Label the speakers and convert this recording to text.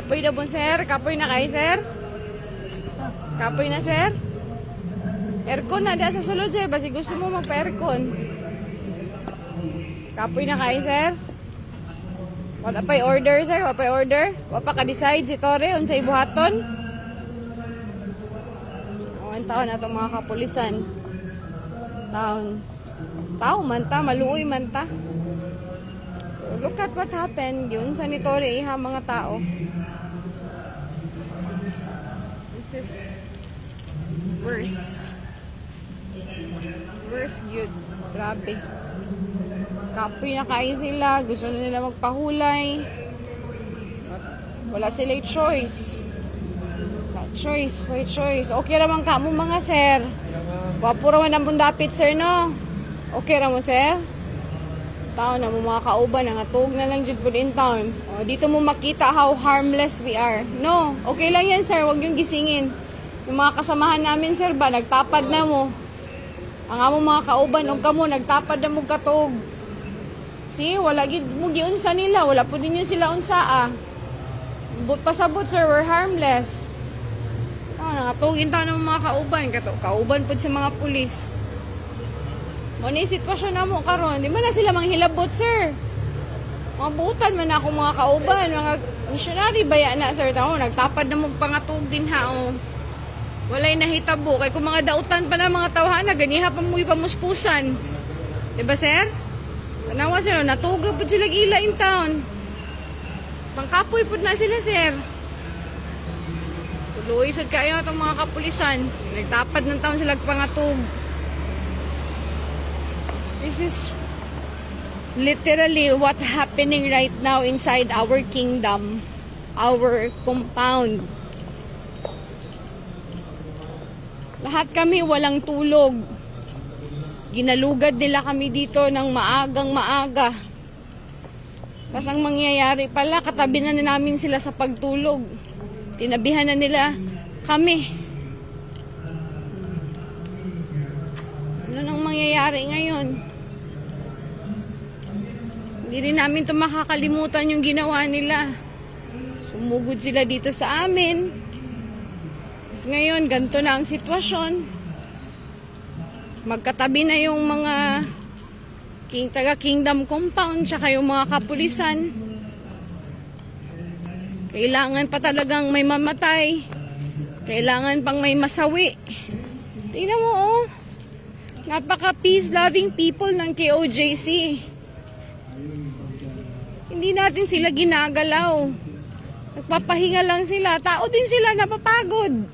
Speaker 1: Kapoy na po, sir. Kapoy na kay, sir. Kapoy na, sir. Aircon na, diya sa sulod, sir. Basi gusto mo magpa-aircon. Kapoy na kay, sir. Wala pa'y order, sir. Wala pa'y order. Wala pa ka-decide si Tore on sa ibuhaton. Ang taon na itong mga kapulisan. Taon. Tao man ta, maluoy man ta. Look at what happened. Yun sa ni Tore, iha mga tao. This is worse. Worse yun. Grabe. Kapoy na kain sila. Gusto na nila magpahulay. Wala sila choice. Wala choice. Wala choice. Okay raman ka mo mga sir. Wapo raman ang bundapit sir no. Okay mo sir. Tao na mo mga kauban. Nangatog na lang po in town. O, dito mo makita how harmless we are. No. Okay lang yan sir. Huwag yung gisingin. Yung mga kasamahan namin sir ba. Nagtapad na mo. Ang amo mga kauban. Og kamo. Nagtapad na mo katog. See, wala gid mo giunsa nila, wala po din yun sila unsaa. But pasabot sir, we're harmless. Ah, nangatugin tayo ng mga kauban, kato kauban po sa mga pulis. Mo ni sitwasyon na mo karon, di man na sila manghilabot sir. Mga butan man ako mga kauban, mga missionary baya na sir tao, nagtapad na mo pangatug din ha. Oh. Walay nahitabo kay kung mga dautan pa na mga tawhana ganiha pa mo pamuspusan. Di ba sir? Tanawa sila, natugro po sila ila in town. Pangkapoy po na sila, sir. Tuloy sad kayo itong mga kapulisan. Nagtapad ng taon sila pangatog. This is literally what happening right now inside our kingdom, our compound. Lahat kami walang tulog. Ginalugad nila kami dito ng maagang maaga. Tapos ang mangyayari pala, katabi na namin sila sa pagtulog. Tinabihan na nila kami. Ano nang mangyayari ngayon? Hindi rin namin ito makakalimutan yung ginawa nila. Sumugod sila dito sa amin. Tapos ngayon, ganito na ang sitwasyon magkatabi na yung mga king, taga Kingdom Compound tsaka yung mga kapulisan. Kailangan pa talagang may mamatay. Kailangan pang may masawi. Tingnan mo oh. Napaka peace-loving people ng KOJC. Hindi natin sila ginagalaw. Nagpapahinga lang sila. Tao din sila napapagod.